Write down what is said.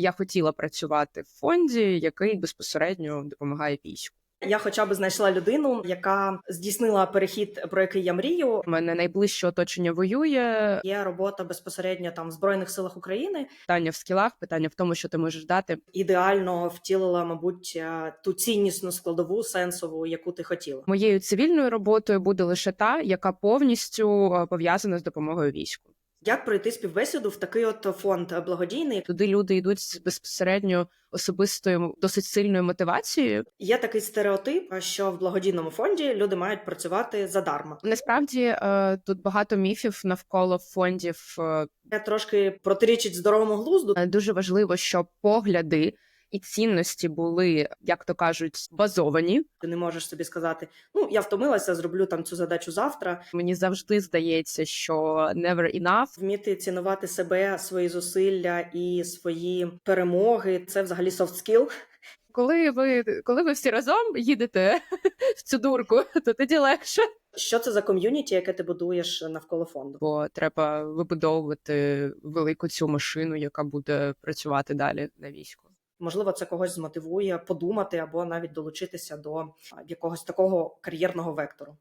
я хотіла працювати в фонді, який безпосередньо допомагає війську. Я хоча б знайшла людину, яка здійснила перехід, про який я мрію. У мене найближче оточення воює. Є робота безпосередньо там в збройних силах України. Питання в скілах, питання в тому, що ти можеш дати. Ідеально втілила, мабуть, е, ту ціннісну складову сенсову, яку ти хотіла. Моєю цивільною роботою буде лише та, яка повністю е, пов'язана з допомогою війську. Як пройти співбесіду в такий от фонд благодійний? Туди люди йдуть з безпосередньо особистою досить сильною мотивацією. Є такий стереотип, що в благодійному фонді люди мають працювати задарма. Насправді е, тут багато міфів навколо фондів. Я трошки протирічить здоровому глузду. Дуже важливо, що погляди і цінності були, як то кажуть, базовані. Ти не можеш собі сказати: ну я втомилася, зроблю там цю задачу завтра. Мені завжди здається, що never enough. Вміти цінувати себе, свої зусилля і свої перемоги це взагалі soft skill. Коли ви коли ви всі разом їдете в цю дурку, то тоді легше. Що це за ком'юніті, яке ти будуєш навколо фонду? Бо треба вибудовувати велику цю машину, яка буде працювати далі на війську. Можливо, це когось змотивує подумати або навіть долучитися до якогось такого кар'єрного вектору.